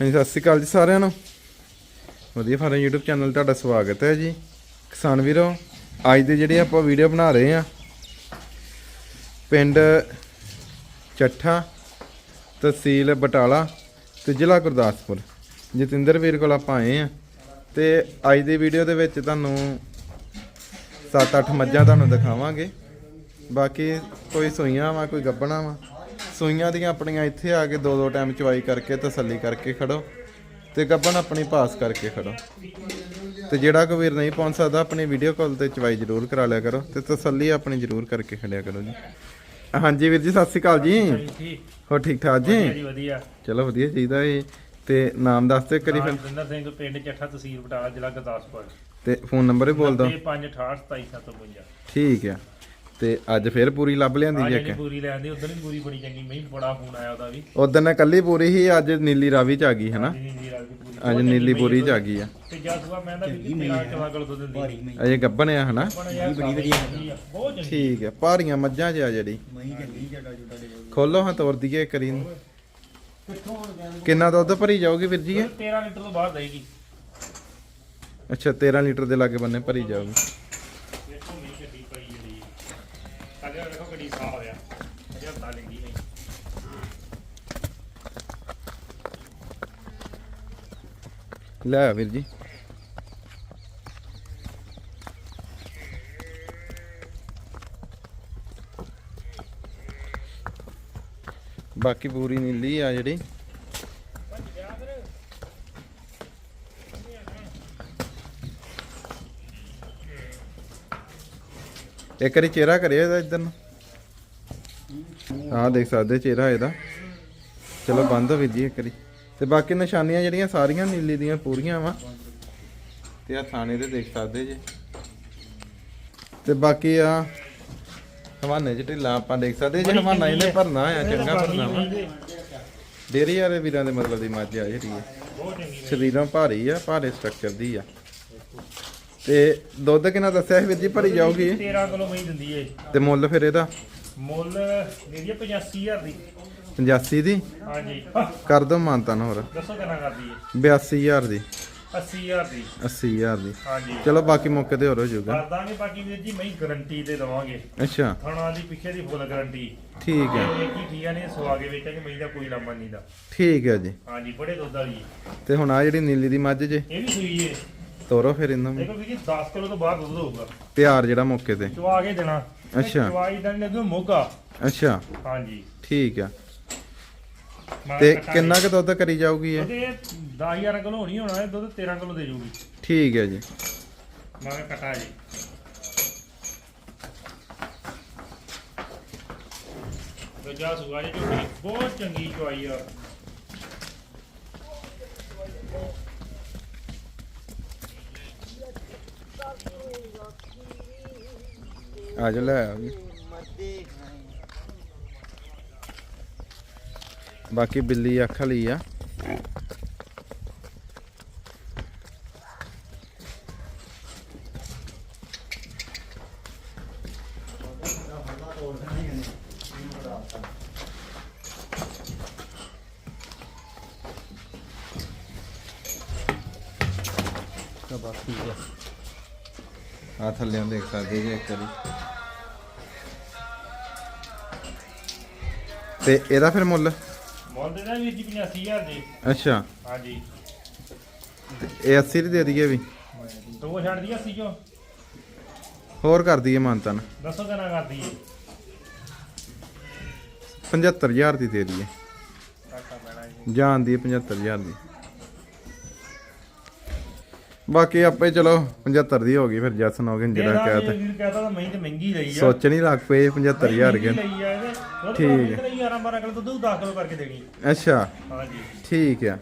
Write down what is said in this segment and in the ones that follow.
ਹਾਂਜੀ, ਸਤਿ ਸ਼੍ਰੀ ਅਕਾਲ ਜੀ ਸਾਰਿਆਂ ਨੂੰ। ਵਧੀਆ ਫਾਰਮ YouTube ਚੈਨਲ ਤੁਹਾਡਾ ਸਵਾਗਤ ਹੈ ਜੀ। ਕਿਸਾਨ ਵੀਰੋ, ਅੱਜ ਦੇ ਜਿਹੜੇ ਆਪਾਂ ਵੀਡੀਓ ਬਣਾ ਰਹੇ ਆ ਪਿੰਡ ਚੱਠਾ, ਤਹਿਸੀਲ ਬਟਾਲਾ ਤੇ ਜ਼ਿਲ੍ਹਾ ਗੁਰਦਾਸਪੁਰ। ਜਤਿੰਦਰ ਵੀਰ ਕੋਲ ਆਪਾਂ ਆਏ ਆ ਤੇ ਅੱਜ ਦੀ ਵੀਡੀਓ ਦੇ ਵਿੱਚ ਤੁਹਾਨੂੰ 7-8 ਮੱਝਾਂ ਤੁਹਾਨੂੰ ਦਿਖਾਵਾਂਗੇ। ਬਾਕੀ ਕੋਈ ਸੂਈਆਂ ਵਾ, ਕੋਈ ਗੱਬਣਾ ਵਾ ਸੂਈਆਂ ਦੀਆਂ ਆਪਣੀਆਂ ਇੱਥੇ ਆ ਕੇ ਦੋ ਦੋ ਟਾਈਮ ਚਵਾਈ ਕਰਕੇ ਤਸੱਲੀ ਕਰਕੇ ਖੜੋ ਤੇ ਗੱਬਣ ਆਪਣੀ ਪਾਸ ਕਰਕੇ ਖੜੋ। ਤੇ ਜਿਹੜਾ ਕੋਈ ਵੀਰ ਨਹੀਂ ਪਹੁੰਚ ਸਕਦਾ ਆਪਣੀ ਵੀਡੀਓ ਕਾਲ ਤੇ ਚਵਾਈ ਜ਼ਰੂਰ ਕਰਾ ਲਿਆ ਕਰੋ ਤੇ ਤਸੱਲੀ ਆਪਣੀ ਜ਼ਰੂਰ ਕਰਕੇ ਖੜਿਆ ਕਰੋ ਜੀ। ਹਾਂਜੀ ਵੀਰ ਜੀ ਸਤਿ ਸ਼੍ਰੀ ਅਕਾਲ ਜੀ। ਹੋ ਠੀਕ। ਠਾਕ ਜੀ? ਵਧੀਆ ਚਲੋ ਵਧੀਆ ਚਾਹੀਦਾ ਏ। ਤੇ ਨਾਮ ਦੱਸ ਦਿਓ ਕਰੀ ਫਿਰ। ਜਿੰਦਰ ਸਿੰਘ ਪਿੰਡ ਚੱਠਾ ਤਹਿਸੀਲ ਬਟਾਲਾ ਜ਼ਿਲ੍ਹਾ ਗੁਰਦਾਸਪੁਰ। ਤੇ ਫੋਨ ਨੰਬਰ ਹੀ ਬੋਲ ਦਿਓ। 9568275752 ਠੀਕ ਆ। ਤੇ ਅੱਜ ਫਿਰ ਪੂਰੀ ਲੱਭ ਲਿਆਂਦੀ ਜੀ ਜਿਹੜੀ ਇੱਕ? ਪੂਰੀ ਲੈਂਦੀ ਉਦੋਂ ਵੀ ਪੂਰੀ ਬੜੀ ਚੰਗੀ ਮਹੀਂ ਬੜਾ ਫੋਨ ਆਇਆ ਉਹਦਾ ਵੀ। ਉਦੋਂ ਨੇ ਕੱਲੀ ਪੂਰੀ ਹੀ ਅੱਜ ਨੀਲੀ ਰਾਵੀ ਚ ਆ ਗਈ ਹੈ ਨਾ ਜੀ ਜੀ ਰਾਜ ਦੀ ਪੂਰੀ ਅੱਜ ਨੀਲੀ ਪੂਰੀ ਚ ਆ ਗਈ ਆ। ਤੇ ਜਦ ਸੁਆ ਮੈਂ ਤਾਂ ਵੀ ਮੇਰਾ ਚਵਾ ਗਲ ਦੁੱਧ ਦਿੰਦੀ ਅਜੇ ਗੱਬਣ ਆ ਹਨਾ? ਬੜੀ ਵਧੀਆ ਬਹੁਤ ਚੰਗੀ। ਠੀਕ ਹੈ ਭਾਰੀਆਂ ਮੱਝਾਂ ਚ ਆ ਜਿਹੜੀ। ਮਹੀਂ ਚੰਗੀ ਜੁੱਡਾ ਦੇ ਖੋਲੋ ਹਾਂ ਤੋਰ ਦਈਏ ਕਰੀ ਨੂੰ। ਕਿੰਨਾ ਦੁੱਧ ਭਰੀ ਜਾਊਗੀ ਵੀਰ ਜੀ ਇਹ? 13 ਲੀਟਰ ਤੋਂ ਬਾਹਰ ਦੇਗੀ। ਅੱਛਾ 13 ਲੀਟਰ ਦੇ ਲਾਗੇ ਬੰਨੇ ਭਰੀ ਜਾਊਗੀ। ਲੈ ਵੀਰ ਜੀ। ਬਾਕੀ ਪੂਰੀ ਨੀਲੀ ਆ ਜਿਹੜੀ। ਇੱਕ ਵਾਰੀ ਚਿਹਰਾ ਕਰਿਓ ਇਹਦਾ ਇੱਧਰ ਨੂੰ। ਹਾਂ ਦੇਖ ਸਕਦੇ ਚਿਹਰਾ ਇਹਦਾ। ਚਲੋ ਬੰਦ ਹੋ ਵੀਰ ਜੀ ਇੱਕ ਵਾਰੀ। ਤੇ ਬਾਕੀ ਨਿਸ਼ਾਨੀਆਂ ਜਿਹੜੀਆਂ ਸਾਰੀਆਂ ਨੀਲੀ ਦੀਆਂ ਪੂਰੀਆਂ ਵਾ। ਤੇ ਆ ਥਾਣੇ ਦੇ ਦੇਖ ਸਕਦੇ ਜੇ। ਤੇ ਬਾਕੀ ਆ ਹਵਾਨੇ ਚ ਢਿੱਲਾ ਆਪਾਂ ਦੇਖ ਸਕਦੇ ਜੇ। ਹਵਾਨਾ ਇਹਨੇ ਭਰਨਾ ਆ ਚੰਗਾ ਭਰਨਾ ਵਾ। ਡੇਰੀ ਵਾਲੇ ਵੀਰਾਂ ਦੇ ਮਤਲਬ ਦੀ ਮੱਝ ਆ ਜਿਹੜੀ ਹੈ ਸਰੀਰਾਂ ਭਾਰੀ ਆ ਭਾਰੇ ਸਟਰਕਚਰ ਦੀ ਆ। ਤੇ ਦੁੱਧ ਕਿੰਨਾ ਦੱਸਿਆ ਸੀ ਵੀਰ ਜੀ ਭਰੀ ਜਾਊਗੀ? 13 ਕਿਲੋ ਮਹੀਂ ਦਿੰਦੀ ਏ। ਤੇ ਮੁੱਲ ਫਿਰ ਇਹਦਾ? ਮੁੱਲ ਮੇਰੀ 85000 ਦੀ। 85 ਦੀ? ਹਾਂਜੀ। ਕਰ ਦੋ ਮਾਨਤਾਨ ਹੋਰ। ਦੱਸੋ ਕਿੰਨਾ ਕਰਦੀ ਏ? 82000 ਦੀ। 80000 ਦੀ। 80000 ਦੀ। ਹਾਂਜੀ। ਚਲੋ ਬਾਕੀ ਮੌਕੇ ਤੇ ਹੋਰ ਹੋ ਜਾਊਗਾ। ਕਰ ਦਾਂਗੇ ਬਾਕੀ ਵੀਰ ਜੀ ਮੈਂ ਗਾਰੰਟੀ ਤੇ ਦਵਾਂਗੇ। ਅੱਛਾ। ਥਣਾ ਦੀ ਪਿੱਛੇ ਦੀ ਫੁੱਲ ਗਾਰੰਟੀ ਠੀਕ ਹੈ। ਇਹ ਕੀ ਠੀਆ ਨੇ ਸਵਾਗੇ ਵੇਚਾਂਗੇ ਮਈ ਦਾ ਕੋਈ ਲਾਮਾ ਨਹੀਂ ਦਾ। ਠੀਕ ਹੈ ਜੀ। ਹਾਂਜੀ ਬੜੇ ਦੁੱਧ ਵਾਲੀ। ਤੇ ਹੁਣ ਆ ਜਿਹੜੀ ਨੀਲੀ ਦੀ ਮੱਝ ਜੇ ਇਹ ਵੀ ਸੂਈ ਏ। ਤੋਰੋ ਫਿਰ ਇਹਨਾਂ। ਨੂੰ ਦੇਖੋ ਵੀਰ ਜੀ 10 ਕਿਲੋ ਤੋਂ ਬਾਅਦ ਦੁੱਧ ਹੋਊਗਾ। ਤਿਆਰ ਜਿਹੜਾ ਮੌਕੇ ਤੇ। ਚਵਾ ਕੇ ਦੇਣਾ। ਅੱਛਾ। ਚਵਾਈ ਦਾ ਨਹੀਂ ਲੱਗੂ ਮੋਗਾ ਅੱਛਾ। ਹਾਂਜੀ। ਠੀਕ ਆ। ਤੇ। ਕਿੰਨਾ ਕੁ ਦੁੱਧ ਕਰੀ ਜਾਊਗੀ ਇਹ? ਉਹਦੇ 10000 ਕਿਲੋ ਹੋਣੀ ਹੋਣਾ ਇਹ ਦੁੱਧ 13 ਕਿਲੋ ਦੇ ਜੂਗੀ। ਠੀਕ ਹੈ ਜੀ। ਮੈਂ ਕਿਹਾ ਕਟਾ ਜੀ। ਦੂਜਾ ਸੁਆ ਜੀ ਝੋਟੀ ਬਹੁਤ ਚੰਗੀ ਚਵਾਈ ਆ। ਆ ਜਾ ਲੈ ਆ ਜੀ ਬਾਕੀ ਬਿੱਲੀ ਅੱਖ ਲਈ ਆ। ਆ ਥੱਲੇ ਦੇਖ ਸਕਦੇ ਜੀ ਇੱਕ ਵਾਰੀ। ਤੇ ਇਹਦਾ ਫਿਰ ਮੁੱਲ? ਮੁੱਲ ਦੇ ਦਾ ਵੀਰ ਜੀ 85000 ਦੇ। ਅੱਛਾ। ਹਾਂਜੀ। ਤੇ ਇਹ 80 ਦੀ ਦੇ ਦਈਏ ਵੀ? ਦੋ ਛੱਡ ਦੀ 80 ਚੋਂ। ਹੋਰ ਕਰ ਦਈਏ ਮਾਨਤਨ ਦੱਸੋ ਕਿੰਨਾ 75000 ਦੀ ਦੇ ਦਈਏ। ਜਾਣ ਦੀ 75000 ਦੀ। ਬਾਕੀ ਆਪੇ ਚਲੋ 75 ਦੀ ਹੋ ਗਈ ਫਿਰ ਜਸਨ ਹੋ ਗਏ ਜਿਹੜਾ ਜਿਹੜਾ ਕਹਿ ਵੀਰ ਕਹਤਾ ਤਾਂ ਮਹੀਂ ਤੇ ਮਹਿੰਗੀ ਲਈ ਆ। ਸੋਚ ਨਹੀਂ ਲੱਗ ਪਏ 75000 ਕੇ ਲਈ ਆ ਇਹਦੇ ਠੀਕ ਠੀਕ 11 12 ਕਿਲੋ ਦੁੱਧ 10 ਕਿਲੋ ਕਰਕੇ ਦੇਣੀ ਅੱਛਾ। ਹਾਂਜੀ। ਠੀਕ ਆ।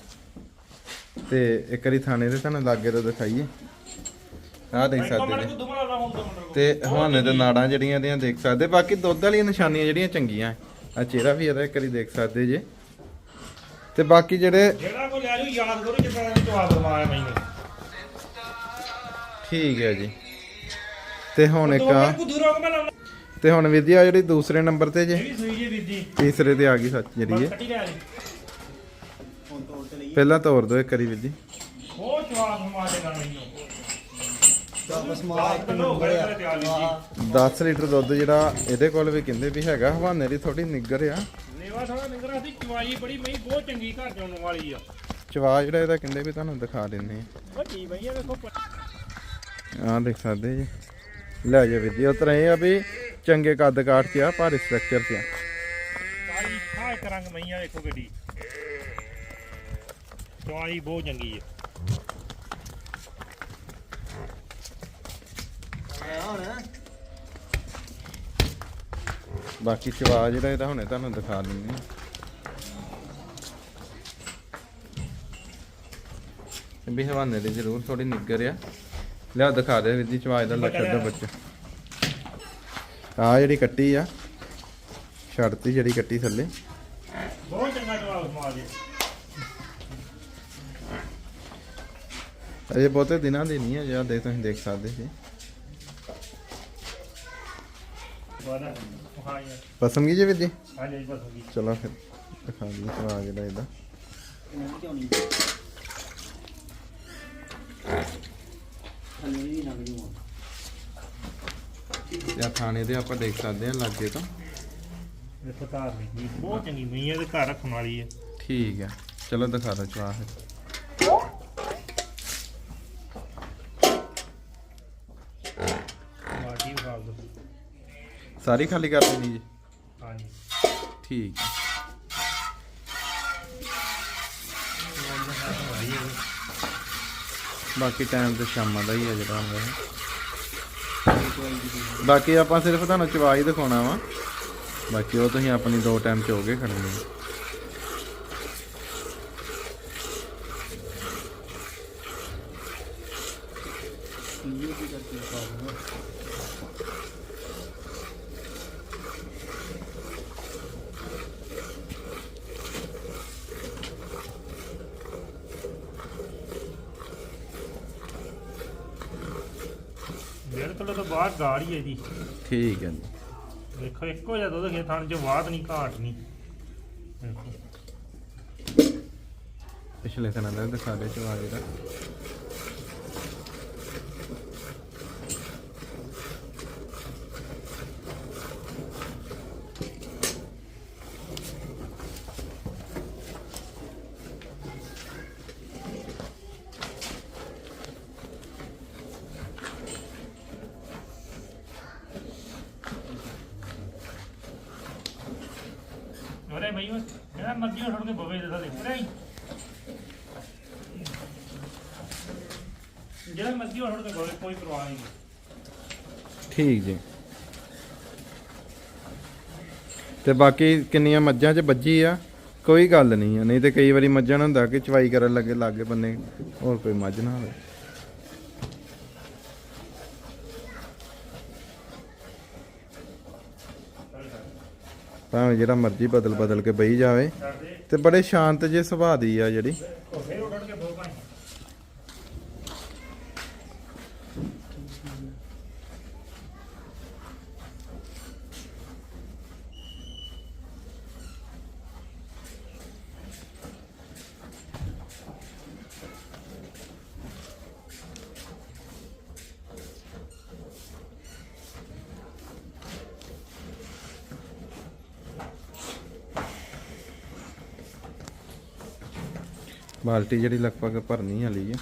ਤੇ ਇੱਕ ਵਾਰੀ ਥਾਣੇ ਦੇ ਤੁਹਾਨੂੰ ਲਾਗੇ ਤੋਂ ਦਿਖਾਈਏ। ਆਹ ਦੇਖ ਸਕਦੇ ਨਾ। ਤੇ ਹਵਾਨੇ ਦੇ ਨਾੜਾਂ ਜਿਹੜੀਆਂ ਇਹਦੀਆਂ ਦੇਖ ਸਕਦੇ। ਬਾਕੀ ਦੁੱਧ ਵਾਲੀਆਂ ਨਿਸ਼ਾਨੀਆਂ ਜਿਹੜੀਆਂ ਚੰਗੀਆਂ ਆ ਚਿਹਰਾ ਵੀ ਇਹਦਾ ਇੱਕ ਵਾਰੀ ਦੇਖ ਸਕਦੇ ਜੇ। ਤੇ ਬਾਕੀ ਜਿਹੜੇ ਜਿਹੜਾ ਕੋ ਲੈ ਲਿਓ ਯਾਦ ਕਰੋ ਜਿੱਦਾਂ ਜਵਾਬ ਦਵਾਇਆ ਮੈਨੂੰ। ਠੀਕ ਹੈ ਜੀ। ਤੇ ਹੁਣ ਇੱਕ ਆ ਤੇ ਹੁਣ ਵੀਰ ਜੀ ਆ ਜਿਹੜੀ ਦੂਸਰੇ ਨੰਬਰ ਤੇ ਜੇ। ਤੀਸਰੇ ਤੇ ਆ ਗਈ ਸੱਚ ਜਿਹੜੀ ਹੈ ਪਹਿਲਾਂ ਤੋੜ ਦਿਓ ਇੱਕ ਵਾਰੀ ਵੀਰ ਜੀ। ਬਹੁਤ ਜਵਾਬ ਹਮਾਰੇ ਨਾਲ ਮੈਨੂੰ। ਵਾਪਸ ਮਾਰ ਇੱਕ ਕਿਲੋ ਹੋ ਗਏ ਤੇ ਤਿਆਰ ਜੀ। 10 ਲੀਟਰ ਦੁੱਧ ਜਿਹੜਾ ਇਹਦੇ ਕੋਲ ਵੀ ਕਹਿੰਦੇ ਵੀ ਹੈਗਾ ਹਵਾਨੇ ਦੀ ਥੋੜੀ ਨਿੱਗਰ ਆ। ਲੇਵਾ ਥੋੜਾ ਨਿੰਗਰਾ ਸੀ ਚਵਾਈ ਬੜੀ ਮਈ ਬਹੁਤ ਚੰਗੀ ਘਰ ਚੋਂ ਵਾਲੀ ਆ। ਚਵਾ ਜਿਹੜਾ ਇਹਦਾ ਕਹਿੰਦੇ ਵੀ ਤੁਹਾਨੂੰ ਦਿਖਾ ਦਿੰਨੇ ਵੱਡੀ ਮਈ ਆ ਵੇਖੋ ਆ ਆਹ ਦੇਖ ਸਕਦੇ ਜੀ। ਲੈ ਜਾ ਵੀਰ ਜੀ ਉਹ ਤਰ੍ਹਾਂ ਇਹ ਆ ਵੀ ਚੰਗੇ ਕੱਦ ਕਾਠ ਚ ਆ ਭਾਰੀ ਸਟਰਕਚਰ ਚ ਆ। ਕਾਲੀ ਆ ਇੱਕ ਰੰਗ ਮਈ ਆ ਵੇਖੋ ਗੱਡੀ। ਚਵਾਈ ਬਹੁਤ ਚੰਗੀ ਹੁਣ ਬਾਕੀ ਚਵਾ ਜਿਹੜਾ ਇਹਦਾ ਹੁਣੇ ਤੁਹਾਨੂੰ ਦਿਖਾ ਦਿੰਨੇ ਆ ਵੀ ਹਵਾਨੇ ਦੀ ਜ਼ਰੂਰ ਥੋੜੀ ਨਿੱਗਰ ਆ। ਲਿਆ ਦਿਖਾ ਦੇ ਵੀਰ ਜੀ ਇਹਦਾ ਲੱਕੜ ਦਾ ਬੱਚਾ ਆ ਜਿਹੜੀ ਕੱਟੀ ਆ ਛੱਡਤੀ ਜਿਹੜੀ ਕੱਟੀ ਥੱਲੇ। ਬਹੁਤ ਚੰਗਾ ਜਵਾਬ ਮਾਰ ਅਜੇ ਬਹੁਤੇ ਦਿਨਾਂ ਦੀ ਨਹੀਂ ਹੈ ਜਿਹੜਾ ਦੇ ਤੁਸੀਂ ਦੇਖ ਸਕਦੇ ਸੀ। ਪਸੰਦ ਕੀ ਜੀ ਵੀਰ ਜੀ। ਹਾਂ ਜੀ ਬਸ ਹੋ ਗਈ ਚਲੋ ਫਿਰ ਦਿਖਾ ਦਈਏ ਚਵਾ ਜਿਹੜਾ ਇਹਦਾ ਇਹਨਾਂ ਕਿਉਂ ਨਹੀਂ ਥੱਲੇ ਵੀ ਲੰਘ ਜੂ ਜਾਂ ਥਾਣੇ ਦੇ ਆਪਾਂ ਦੇਖ ਸਕਦੇ ਹਾਂ ਲਾਗੇ ਤੋਂ। ਵੇਖੋ ਤਾਰ ਨਹੀਂ ਬਹੁਤ ਚੰਗੀ ਮਈ ਆ ਤੇ ਘਰ ਰੱਖਣ ਵਾਲੀ ਆ। ਠੀਕ ਹੈ ਚਲੋ ਦਿਖਾ ਦਿਓ ਚਵਾ ਫਿਰ। ਬਾਟੀ ਦੋ ਸਾਰੀ ਖਾਲੀ ਕਰ ਦੇਣੀ ਜੀ? ਹਾਂ ਜੀ ਠੀਕ ਹੈ ਬਾਕੀ ਟਾਈਮ ਤੇ ਸ਼ਾਮਾਂ ਦਾ ਹੀ ਹੈ ਜਿਹੜਾ ਹੁੰਦਾ ਹੈ। ਬਾਕੀ ਆਪਾਂ ਸਿਰਫ ਤੁਹਾਨੂੰ ਚਵਾ ਹੀ ਦਿਖਾਉਣਾ ਵਾ। ਬਾਕੀ ਉਹ ਤੁਸੀਂ ਆਪਣੀ ਦੋ ਟਾਈਮ ਚ ਹੋਗੇ ਖੜਨੀ ਹੈ। ਕੋਲ ਤਾਂ ਬਾਹਰ ਗਾੜ ਹੀ ਹੈ ਜੀ। ਠੀਕ ਹੈ ਜੀ। ਵੇਖੋ ਇੱਕੋ ਜਿਹਾ ਦੁੱਧ ਖੇ ਥਣ ਚ ਬਾਤ ਨਹੀਂ ਘਾਟ ਨਹੀਂ। ਵੇਖੋ ਪਿਛਲੇ ਦਿਨਾਂ ਦਾ ਦਿਖਾ ਦੇ ਚਵਾ ਜਿਹੜਾ ਬਈ ਉਹ ਜਿਹੜਾ ਮਰਜ਼ੀ ਉਹ ਛੱਡ ਕੇ ਬਵੇ ਦੇ ਥਲੇ ਪਰੇ ਜਿਹੜਾ ਮਰਜ਼ੀ ਉਹ ਛੱਡ ਕੇ ਬਵੇ, ਕੋਈ ਪਰਵਾਹ ਨਹੀਂ। ਠੀਕ ਜੀ। ਤੇ ਬਾਕੀ ਕਿੰਨੀਆਂ ਮੱਝਾਂ 'ਚ ਵੱਜੀ ਆ? ਕੋਈ ਗੱਲ ਨਹੀਂ ਆ, ਨਹੀਂ ਤੇ ਕਈ ਵਾਰੀ ਮੱਝਾਂ ਨੂੰ ਹੁੰਦਾ ਕਿ ਚਵਾਈ ਕਰਨ ਲੱਗੇ, ਲਾਗੇ ਬੰਨੇ ਹੋਰ ਕੋਈ ਮੱਝ ਨਾ ਹੋਵੇ। ਭਾਵੇਂ ਜਿਹੜਾ ਮਰਜ਼ੀ ਬਦਲ ਬਦਲ ਕੇ ਬਈ ਜਾਵੇ ਛੱਡ ਤੇ ਬੜੇ ਸ਼ਾਂਤ ਜੇ ਸੁਭਾਅ ਦੀ ਆ ਜਿਹੜੀ। ਬਾਲਟੀ ਜਿਹੜੀ ਲਗਭਗ ਭਰਨੀ ਵਾਲੀ ਹੈ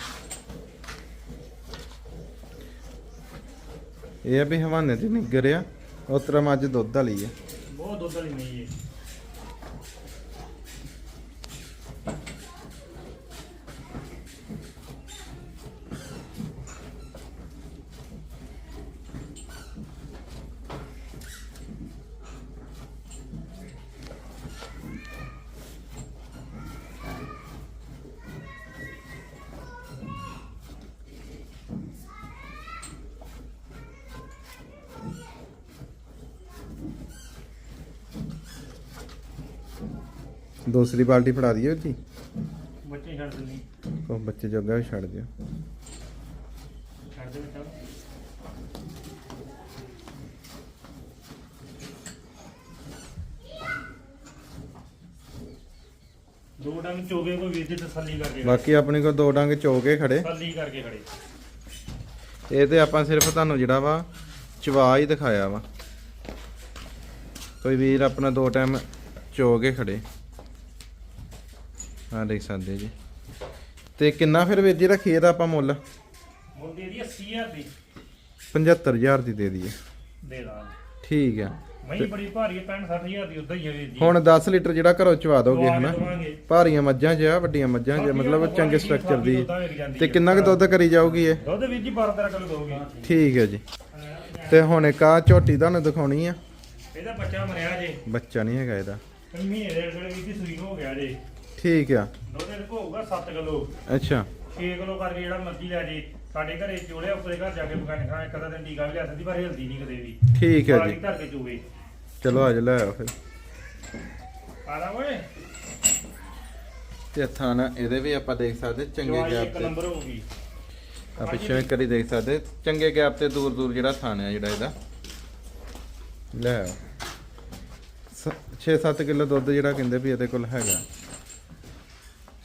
ਇਹ ਵੀ ਹਵਾਨੇ ਤੇ ਨਿੱਗਰ ਆ, ਉਸ ਮੱਝ ਦੁੱਧ ਵਾਲੀ ਆ। ਬਹੁਤ ਦੁੱਧ ਵਾਲੀ ਨਹੀਂ ਹੈ। ਦੂਸਰੀ ਬਾਲਟੀ ਫੜਾ ਦਈਏ ਜੀ। ਬੱਚੇ ਛੱਡ ਦਿੰਦੀ। ਕੋ ਬੱਚੇ ਜੋਗਾ ਵੀ ਛੱਡ ਦਿਓ। ਛੱਡ ਦੇ ਬੱਚਾ ਦੋ ਡੰਗ ਚੋਗੇ ਕੋਈ ਵੀਰ ਤਸੱਲੀ ਕਰਕੇ ਖੜੇ। ਬਾਕੀ ਆਪਣੇ ਕੋਲ ਦੋ ਡੰਗ ਚੋਕੇ ਖੜੇ। ਤਸੱਲੀ ਕਰਕੇ ਖੜੇ। ਇਹ ਤੇ ਆਪਾਂ ਸਿਰਫ ਤੁਹਾਨੂੰ ਜਿਹੜਾ ਵਾ ਚਵਾ ਹੀ ਦਿਖਾਇਆ ਵਾ। ਕੋਈ ਵੀਰ ਆਪਣਾ ਦੋ ਟਾਈਮ ਚੋ ਕੇ ਖੜੇ। ਹਾਂ ਦੇਖ ਸਕਦੇ ਜੀ। ਤੇ ਕਿੰਨਾ ਫਿਰ ਵੀਰ ਜੀ ਰੱਖੀਏ ਇਹਦਾ ਆਪਾਂ ਮੁੱਲ? ਮੁੰਡੇ ਦੀ 80000 ਦੀ। 75000 ਦੀ ਦੇ ਦਈਏ। ਦੇ ਦਾਂ ਠੀਕ ਆ। ਮਹੀਂ ਬੜੀ ਭਾਰੀ ਹੈ 65 60000 ਦੀ ਉਦਾਂ ਹੀ ਹੈ ਵੀਰ ਜੀ। ਹੁਣ 10 ਲੀਟਰ ਜਿਹੜਾ ਘਰੋਂ ਚਵਾ ਦੋਗੇ ਹਨਾ। ਭਾਰੀਆਂ ਮੱਝਾਂ 'ਚ ਆ ਵੱਡੀਆਂ ਮੱਝਾਂ 'ਚ ਆ, ਮਤਲਬ ਚੰਗੇ ਸਟਰਕਚਰ ਦੀ। ਤੇ ਕਿੰਨਾ ਕੁ ਦੁੱਧ ਕਰੀ ਜਾਊਗੀ ਇਹ? ਦੁੱਧ ਵੀਰ ਜੀ 12 13 ਕਿਲੋ ਦੋਗੇ ਠੀਕ ਹੈ ਜੀ। ਤੇ ਹੁਣ ਇੱਕ ਆ ਝੋਟੀ ਤੁਹਾਨੂੰ ਦਿਖਾਉਣੀ ਆ। ਇਹਦਾ ਬੱਚਾ ਮਰਿਆ ਜੇ। ਬੱਚਾ ਨਹੀਂ ਹੈਗਾ ਇਹਦਾ। ਮਹੀਨੇ ਦੇ ਵੇਲੇ ਵੀਰ ਜੀ ਸੂਈ ਨੂੰ ਹੋ ਗਿਆ ਜੇ। ਠੀਕ ਆ। ਦੁੱਧ ਇਹਦੇ ਕੋਲ ਹੋਊਗਾ 7 ਕਿਲੋ। ਅੱਛਾ। 6 ਕਿਲੋ ਕਰਕੇ ਜਿਹੜਾ ਮਰਜ਼ੀ ਲੈ ਜੇ। ਸਾਡੇ ਘਰੇ ਚੋਲੇ ਉੱਪਰੇ ਘਰ ਜਾ ਕੇ ਪਕਾਣੇ ਖਾਣਾ ਇੱਕ ਅੱਧਾ ਦਿਨ ਟੀਕਾ ਵੀ ਲਿਆ ਸਕਦੀ ਪਰ ਹਿਲਦੀ ਨਹੀਂ ਕਦੇ ਵੀ। ਠੀਕ ਹੈ ਜੀ। ਧਰ ਕੇ ਚੂਵੇ। ਚਲੋ ਅੱਜ ਲੈ ਆਓ ਫਿਰ। ਆਰਾ ਓਏ। ਤੇ ਥਾਣਾ ਇਹਦੇ ਵੀ ਆਪਾਂ ਦੇਖ ਸਕਦੇ ਚੰਗੇ ਗੈਪ ਇੱਕ ਤੇ। ਨੰਬਰ ਹੋਊਗੀ ਆ ਪਿੱਛੇ ਇੱਕ ਵਾਰੀ ਦੇਖ ਸਕਦੇ ਚੰਗੇ ਗੈਪ ਤੇ ਦੂਰ ਦੂਰ ਜਿਹੜਾ ਥਾਣਾ ਜਿਹੜਾ ਇਹਦਾ। ਲੈ ਆਓ। 6-7 ਕਿਲੋ ਦੁੱਧ ਜਿਹੜਾ ਕਹਿੰਦੇ ਵੀ ਇਹਦੇ ਕੋਲ ਹੈਗਾ ਥੱਲੇ ਹੋ ਕੇ ਟਿਕਾ ਦੇ ਭਾਈ ਕੀ ਕਰੀ ਜੋਟੀ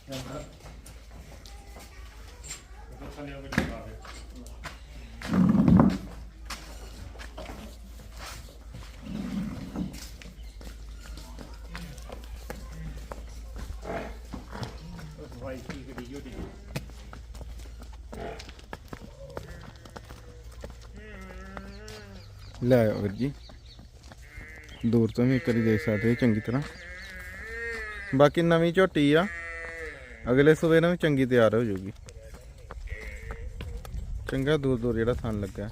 ਲੈ ਆਓ ਵੀਰ ਜੀ। ਦੂਰ ਤੋਂ ਵੀ ਇੱਕ ਵਾਰੀ ਦੇਖ ਸਕਦੇ ਹੋ ਚੰਗੀ ਤਰ੍ਹਾਂ। ਬਾਕੀ ਨਵੀਂ ਝੋਟੀ ਆ। ਅਗਲੇ ਸਵੇਰ ਨੂੰ ਵੀ ਚੰਗੀ ਤਿਆਰ ਹੋ ਜਾਊਗੀ ਚੰਗਾ ਦੂਰ ਦੂਰ ਜਿਹੜਾ ਥਣ ਲੱਗਾ।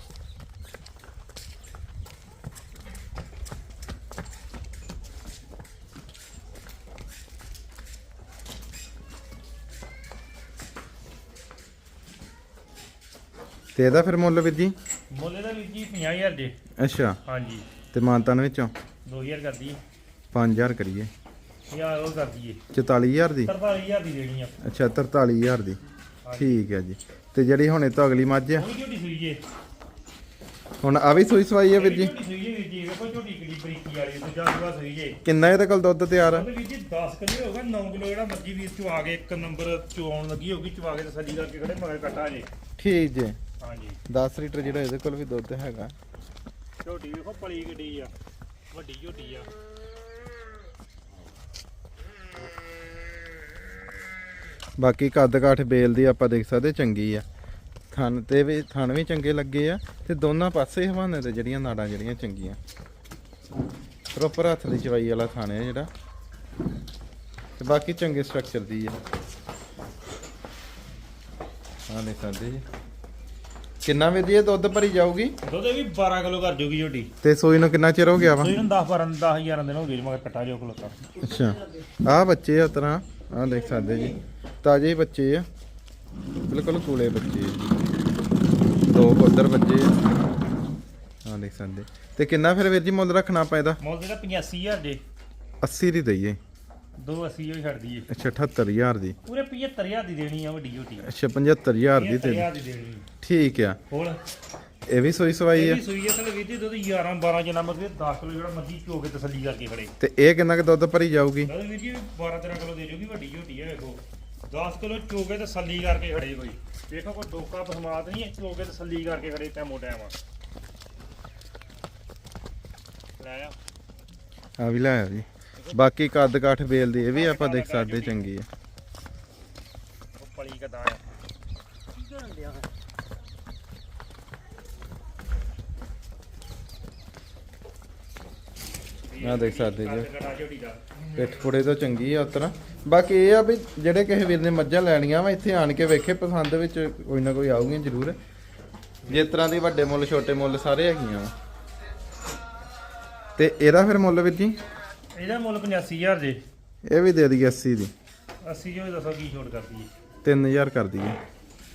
ਤੇ ਇਹਦਾ ਫਿਰ ਮੁੱਲ ਵੀਰ ਜੀ? ਮੁੱਲ ਦਾ ਵੀਰ ਜੀ 50000 ਦੇ। ਅੱਛਾ। ਹਾਂਜੀ। ਤੇ ਮਾਨਤਾਨ ਵਿੱਚੋਂ? 2000 ਕਰ ਦਈਏ 5000 ਕਰੀਏ। ਯਾਰ ਉਹ ਕਰ ਦਈਏ। 44000 ਦੀ? 43000 ਦੀ ਦੇਣੀ ਆ। ਅੱਛਾ 43000 ਦੀ। ਠੀਕ ਹੈ ਜੀ। ਤੇ ਜਿਹੜੀ ਹੁਣੇ ਤੋਂ ਅਗਲੀ ਮੱਝ ਆ? ਉਹ ਝੋਟੀ ਹੁਣ ਆ ਵੀ ਸੂਈ ਸਵਾਈ ਹੈ ਵੀਰ ਜੀ? ਵੀਰ ਝੋਟੀ ਕਿੰਨੀ ਬਰੀਕੀ ਵਾਲੀ ਤੇ ਜਾਂ ਸੁਆ ਸੂਈ ਜੇ। ਕਿੰਨਾ ਇਹਦੇ ਕੋਲ ਦੁੱਧ ਤਿਆਰ ਆ? ਉਹਦੇ ਵੀਰ ਜੀ 10 ਕਿਲੋ ਹੋਗਾ 9 ਕਿਲੋ ਜਿਹੜਾ ਮਰਜ਼ੀ ਵੀਰ ਚਵਾ ਕੇ ਇੱਕ ਨੰਬਰ ਚਵਾਉਣ ਲੱਗੀ ਹੋਗੀ ਚਵਾ ਕੇ ਤਸੱਲੀ ਕਰਕੇ ਖੜੇ ਮਗਰ ਕੱਟਾ ਜੇ। ਠੀਕ ਜੇ। ਹਾਂਜੀ। 10 ਲੀਟਰ ਜਿਹੜਾ ਇਹਦੇ ਕੋਲ ਵੀ ਦੁੱਧ ਹੈਗਾ। ਝੋਟੀ ਵੇਖੋ ਪਲੀ ਗੱਡੀ ਆ। ਵੱਡੀ ਝੋਟੀ ਆ। ਬਾਕੀ ਕੱਦ ਕਾਠ ਬੇਲ ਦੀ ਆਪਾਂ ਦੇਖ ਸਕਦੇ ਚੰਗੀ ਆ। ਥਣ ਤੇ ਵੀ ਥਣ ਵੀ ਚੰਗੇ ਲੱਗੇ ਆ ਤੇ ਦੋਨਾਂ ਪਾਸੇ ਹਵਾਨੇ ਤੇ ਜਿਹੜੀਆਂ ਨਾੜਾਂ ਜਿਹੜੀਆਂ ਚੰਗੀਆਂ। ਪ੍ਰੋਪਰ ਹੱਥ ਦੀ ਚਵਾਈ ਵਾਲਾ ਥਣ ਹੈ ਜਿਹੜਾ। ਤੇ ਬਾਕੀ ਚੰਗੇ ਸਟਰਕਚਰ ਦੀ ਆ। ਆ ਦੇਖ ਸਕਦੇ ਜੀ। ਕਿੰਨਾ ਵੀ ਦੀ ਇਹ ਦੁੱਧ ਭਰੀ ਜਾਊਗੀ? ਦੁੱਧ ਵੀ 12 ਕਿਲੋ ਕਰ ਜੂਗੀ ਝੋਟੀ ਤੇ ਸੂਈ ਨੂੰ ਕਿੰਨਾ ਚਿਰ ਹੋ ਗਿਆ ਵਾ? ਸੂਈ ਨੂੰ 10 12 10000 ਦਿਨ ਹੋ ਗਏ ਮਗਰ ਕੱਟਾ ਜੋ ਖਲੋਤਾ। ਅੱਛਾ। ਆ ਬੱਚੇ ਆ ਤਰ੍ਹਾਂ। ਆ ਦੇਖ ਸਕਦੇ ਜੀ। ਤਾਜ਼ੇ ਹੀ ਬੱਚੇ ਆ। ਬਿਲਕੁਲ ਕੂਲੇ ਬੱਚੇ ਆ। ਦੋ ਉਧਰ ਬੱਚੇ ਆ। ਆ ਦੇਖ ਸਕਦੇ। ਤੇ ਕਿੰਨਾ ਫਿਰ ਵੀਰ ਜੀ ਮੁੱਲ ਰੱਖਣਾ ਆਪਾਂ ਇਹਦਾ? ਮੁੱਲ ਜਿਹੜਾ 85000 ਦੇ। 80 ਦੀ ਦਈਏ। 280 ਹੀ ਛੱਡ ਦਈਏ। ਅੱਛਾ 78000 ਦੀ। ਪੂਰੇ 75000 ਦੀ ਦੇਣੀ ਆ ਵੱਡੀ ਝੋਟੀ ਅੱਛਾ 75000 ਦੀ ਤੇ 75000 ਦੀ ਦੇਣੀ। ਠੀਕ ਆ। ਹੋਰ? ਇਹ ਵੀ ਸੋਈ ਸਵਾਈ ਇਹ ਆ ਵੀ ਸੂਈ ਹੈ ਥਲੇ ਵੀਰ ਜੀ ਦੁੱਧ 11 12 ਜਿੰਨਾ ਮਰਜ਼ੀ 10 ਕਿਲੋ ਜਿਹੜਾ ਮਰਜ਼ੀ ਚੋ ਕੇ ਤਸੱਲੀ ਕਰਕੇ ਖੜੇ ਤੇ ਇਹ ਕਿੰਨਾ ਕੁ ਦੁੱਧ ਭਰੀ ਜਾਊਗੀ? ਵੀਰ ਜੀ 12 13 ਕਿਲੋ ਦੇ ਜੂਗੀ ਵੱਡੀ ਝੋਟੀ ਹੈ ਵੇਖੋ 10 ਕਿਲੋ ਚੋ ਕੇ ਤਸੱਲੀ ਕਰਕੇ ਖੜੇ ਕੋਈ ਵੇਖੋ ਕੋਈ ਡੋਕਾ ਬਸਮਾਤ ਨਹੀਂ ਹੈ ਚੋ ਕੇ ਤਸੱਲੀ ਕਰਕੇ ਖੜੇ ਟੈਮੋ ਆ। ਲੈ ਆ। ਆ ਵੀ ਲੈ ਆ ਜੀ। ਬਾਕੀ ਕੱਦ ਕਾਠ ਬੇਲ ਦੀ ਇਹ ਵੀ ਆਪਾਂ ਦੇਖ ਸਕਦੇ ਚੰਗੀ ਆ। ਉਹ ਪਲੀ ਕਦਾਂ ਆ? ਕੀ ਕਰਨ ਦੇਖ ਸਕਦੇ ਜੀ। ਪਿੱਠ ਪੁੜੇ ਤੋਂ ਚੰਗੀ ਆ ਉਤਰਾ। ਬਾਕੀ ਇਹ ਆ ਵੀ ਜਿਹੜੇ ਕਿਸੇ ਵੀਰ ਨੇ ਮੱਝਾਂ ਲੈਣੀਆਂ ਵਾ ਇੱਥੇ ਆਣ ਕੇ ਵੇਖੇ ਪਸੰਦ ਵਿੱਚ ਕੋਈ ਨਾ ਕੋਈ ਆਊਗੀਆਂ ਜ਼ਰੂਰ। ਜਿਸ ਤਰ੍ਹਾਂ ਦੀ ਵੱਡੇ ਮੁੱਲ ਛੋਟੇ ਮੁੱਲ ਸਾਰੇ ਹੈਗੀਆਂ ਵਾ। ਤੇ ਇਹਦਾ ਫਿਰ ਮੁੱਲ ਵੀਰ ਜੀ? ਇਹਦਾ ਮੁੱਲ 85000 ਜੇ। ਇਹ ਵੀ ਦੇ ਦਈਏ 80 ਦੀ। 80 ਜੋ ਦੱਸੋ ਕੀ ਛੋਟ ਕਰਦੀ ਹੈ। 3000 ਕਰ ਦਈਏ।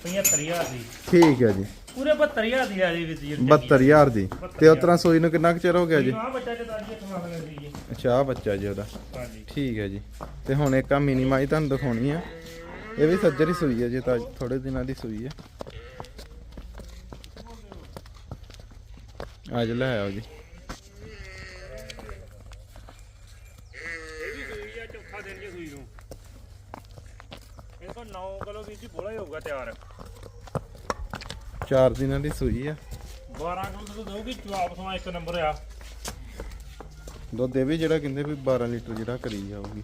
75000 ਦੀ। ਠੀਕ ਹੈ ਜੀ। ਪੂਰੇ 72000 ਦੀ ਆ ਜੀ ਵਿੱਚ ਜੀ 72000 ਦੀ। ਤੇ ਉਤਰਾ ਸੋਈ ਨੂੰ ਕਿੰਨਾ ਕੁ ਚਿਰ ਹੋ ਗਿਆ ਜੀ? ਆ ਬੱਚਾ ਤੇ ਤਾਂ ਜੀ ਖਵਾ ਲੈਂਦੀ ਜੀ। ਅੱਛਾ ਆ ਬੱਚਾ ਜੀ ਉਹਦਾ। ਹਾਂਜੀ। ਠੀਕ ਹੈ ਜੀ। ਤੇ ਹੁਣ ਇੱਕ ਆ ਮਿਨੀ ਮਾਈ ਤੁਹਾਨੂੰ ਦਿਖਾਉਣੀ ਆ। ਇਹ ਵੀ ਸੱਜਰ ਹੀ ਸੂਈ ਹੈ ਜੀ ਤਾਂ ਥੋੜੇ ਦਿਨਾਂ ਦੀ ਸੂਈ ਹੈ। ਅੱਜ ਲੈ ਆਓ ਜੀ। ਇਹ ਵੀ ਸੂਈ ਆ ਚੌਥਾ ਦਿਨ ਜੀ ਸੂਈ ਨੂੰ। 9 ਕਿਲੋ ਵੀਰ ਜੀ ਬੋਲਾ ਹੀ ਹੋਊਗਾ ਤਿਆਰ। 4 ਦਿਨਾਂ ਦੀ ਸੂਈ ਆ। 12 ਕਿਲੋ ਦੁੱਧ ਦਊਗੀ ਜਵਾਬ ਸਮਾਂ ਇੱਕ ਨੰਬਰ ਆ। ਦੁੱਧ ਇਹ ਵੀ ਜਿਹੜਾ ਕਹਿੰਦੇ ਵੀ 12 ਲੀਟਰ ਜਿਹੜਾ ਕਰੀ ਜਾਊਗੀ।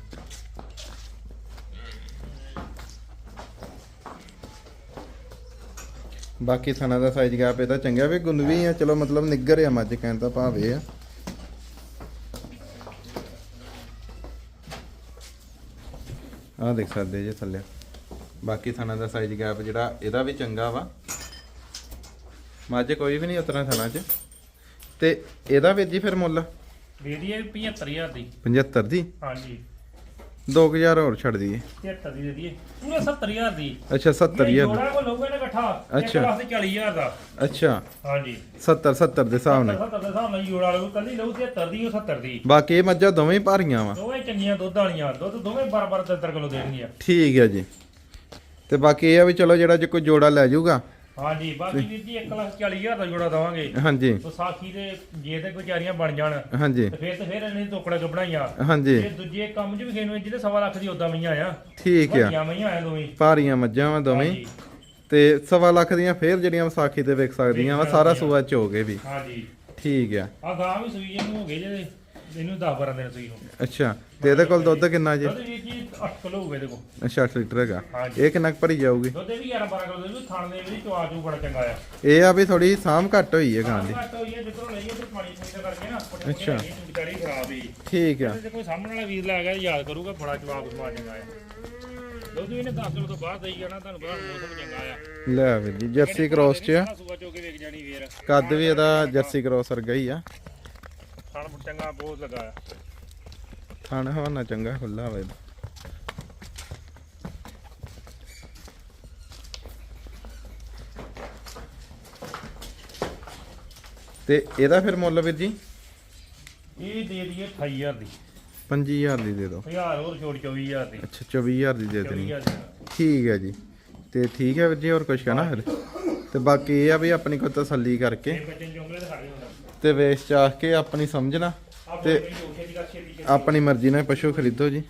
ਬਾਕੀ ਥਣਾ ਦਾ ਸਾਈਜ਼ ਗੈਪ ਇਹਦਾ ਚੰਗਾ ਵੀ ਗੁੰਦਵੀ ਆ ਚਲੋ ਮਤਲਬ ਨਿੱਗਰ ਆ ਮੱਝ ਕਹਿਣ ਦਾ ਭਾਵੇਂ ਆ। ਆ ਦੇਖ ਸਕਦੇ ਜੇ ਥੱਲੇ। ਬਾਕੀ ਥਣਾ ਦਾ ਸਾਈਜ਼ ਗੈਪ ਜਿਹੜਾ ਇਹਦਾ ਵੀ ਚੰਗਾ ਵਾ। ਮੱਝ ਕੋਈ ਵੀ ਨਹੀਂ ਉਤਰਾ ਥਣਾ 'ਚ। ਤੇ ਇਹਦਾ ਵੀਰ ਜੀ ਫਿਰ ਮੁੱਲ? ਦੇ ਦਈਏ 75000 ਦੀ। 75 ਦੀ? ਹਾਂਜੀ। 2000 ਹੋਰ ਛੱਡ ਦਈਏ। 73 ਦੀ ਦੇ ਦਈਏ। ਪੂਰੇ 70000 ਦੀ। ਅੱਛਾ 70000 ਜੋੜਾ ਕੋ ਲੋਗੇ ਨਾ ਇਕੱਠਾ। ਇੱਕ ਅੱਛਾ। ਵਾਸਤੇ 40000 ਦਾ। ਅੱਛਾ। ਹਾਂਜੀ। 70 70 ਦੇ ਹਿਸਾਬ ਨਾਲ। 70 ਦੇ ਹਿਸਾਬ ਨਾਲ ਜੋੜਾ ਲਓ ਕੱਲੀ ਲਊ 73 ਦੀ ਉਹ 70 ਦੀ। ਬਾਕੀ ਇਹ ਮੱਝਾਂ ਦੋਵੇਂ ਹੀ ਭਾਰੀਆਂ ਵਾ। ਦੋਵੇਂ ਚੰਗੀਆਂ ਦੁੱਧ ਵਾਲੀਆਂ। ਦੁੱਧ ਦੋਵੇਂ ਬਾਰ-ਬਾਰ 73 ਕਿਲੋ ਦੇਣਗੀਆਂ। ਠੀਕ ਹੈ ਜੀ। ਤੇ ਬਾਕੀ ਇਹ ਆ ਵੀ ਚਲੋ ਜਿਹੜਾ ਜੇ ਕੋਈ ਜੋੜਾ ਲੈ ਜਾਊਗਾ ਹਾਂਜੀ ਬਾਕੀ ਵੀਰ ਜੀ 1 ਲੱਖ 40000 ਦਾ ਜੋੜਾ ਦਵਾਂਗੇ। ਹਾਂਜੀ। ਵਿਸਾਖੀ ਦੇ ਜੇ ਤੇ ਵਿਚਾਰੀਆਂ ਬਣ ਜਾਣ ਹਾਂਜੀ। ਤੇ ਫਿਰ ਤੇ ਫਿਰ ਇਹਨੇ ਟੋਕੜਾ ਚ ਬਣਾਈਆਂ ਹਾਂਜੀ। ਇਹ ਦੂਜੇ ਕੰਮ ਚ ਵੀ ਖੇਨੂੰ ਜਿਹਦੇ ਸਵਾ ਲੱਖ ਦੀ ਉਦਾਂ ਮਈਆਂ ਆ। ਠੀਕ ਆ। ਵੱਡੀਆਂ ਮਈਆਂ ਆ ਦੋਵੇਂ। ਭਾਰੀਆਂ ਮੱਝਾਂ ਵਾ ਦੋਵੇਂ। ਤੇ ਸਵਾ ਲੱਖ ਦੀਆਂ ਫੇਰ ਜਿਹੜੀਆਂ ਵਿਸਾਖੀ ਤੇ ਵਿਕ ਸਕਦੀਆਂ ਵਾ ਸਾਰਾ ਸੂਆ ਚ ਹੋ ਗਏ ਵੀ। ਹਾਂਜੀ। ਠੀਕ ਆ। ਆ ਗਾਂ ਵੀ ਸੂਈ ਇਹਨੂੰ ਹੋ ਗਏ ਜੇ ਇਹਨੂੰ 10 12 ਦਿਨ ਸੂਈ ਨੂੰ ਅੱਛਾ ਤੇ ਇਹਦੇ ਕੋਲ ਦੁੱਧ ਕਿੰਨਾ ਜੀ? ਦੁੱਧ ਵੀਰ ਜੀ 8 ਕਿਲੋ ਹੋਵੇ ਇਹਦੇ ਕੋਲ। ਅੱਛਾ 8 ਲੀਟਰ ਹੈਗਾ। ਹਾਂਜੀ। ਇਹ ਕਿੰਨਾ ਕੁ ਭਰੀ ਜਾਊਗੀ? ਦੁੱਧ ਇਹ ਵੀ 11 12 ਕਿਲੋ ਦੇ ਵੀ ਖਾਣ ਦੇ ਵੀ ਚਵਾ ਚੂ ਬੜਾ ਚੰਗਾ ਆ। ਇਹ ਆ ਵੀ ਥੋੜੀ ਸਾਂਭ ਘੱਟ ਹੋਈ ਹੈ ਗਾਂ ਦੀ। ਘੱਟ ਹੋਈ ਹੈ ਜਿੱਧਰੋਂ ਲਈਏ ਤੇ ਪਾਣੀ ਪੂਣੀ ਦਾ ਕਰਕੇ ਨਾ ਪਟੇ ਅੱਛਾ। ਵਿਚਾਰੀ ਖਰਾਬ ਹੀ। ਠੀਕ ਆ। ਜੇ ਕੋਈ ਸਾਹਮਣੇ ਵਾਲਾ ਵੀਰ ਲੈ ਗਿਆ ਯਾਦ ਕਰੂਗਾ ਬੜਾ ਜਵਾਬ ਸਮਾ ਚੰਗਾ ਆ। ਦੁੱਧ ਵੀ ਇਹਨੇ 10 ਕਿਲੋ ਤੋਂ ਬਾਅਦ ਦੇਈ ਜਾਣਾ ਤੁਹਾਨੂੰ ਪਤਾ ਮੌਸਮ ਚੰਗਾ ਆ। ਲੈ ਵੀਰ ਜੀ ਜਰਸੀ ਕ੍ਰੋਸ ਚ ਆ। ਸੂਆ ਚੋ ਕੇ ਵੇਖ ਜਾਣੀ ਵੀਰ ਕੱਦ ਵੀ ਇਹਦਾ ਜਰਸੀ ਕ੍ਰੋਸ ਵਰਗਾ ਹੀ ਆ। ਖਾਣ ਚੰਗਾ ਬਹੁਤ ਲੱਗਾ ਆ। ਥਣ ਹਵਾਨਾ ਚੰਗਾ ਖੁੱਲਾ ਹੋਵੇ ਤੇ ਇਹਦਾ ਫਿਰ ਮੁੱਲ ਵੀਰ ਜੀ? ਇਹ ਦੇ ਦਈਏ 28000 ਦੀ। 25000 ਦੀ ਦੇ ਦਿਓ। 1000 ਹੋਰ ਛੋੜ 24000 ਦੀ। ਅੱਛਾ 24000 ਦੀ ਦੇ ਦੇਣੀ। 24000 ਦੀ ਠੀਕ ਹੈ ਜੀ। ਤੇ ਠੀਕ ਹੈ ਵੀਰ ਜੀ ਹੋਰ ਕੁਝ ਕਹਿਣਾ ਫਿਰ? ਤੇ ਬਾਕੀ ਇਹ ਆ ਵੀ ਆਪਣੀ ਕੋਈ ਤਸੱਲੀ ਕਰਕੇ। ਇਹ ਬੱਚੇ ਜੰਗਲੇ ਦਿਖਾ ਰਹੇ ਹੁੰਦਾ ਤੇ ਵੇਚ ਚਾਹ ਕੇ ਆਪਣੀ ਸਮਝਣਾ ਤੇ ਆਪਣੀ ਮਰਜ਼ੀ ਨਾਲ ਪਸ਼ੂ ਖਰੀਦੋ ਜੀ।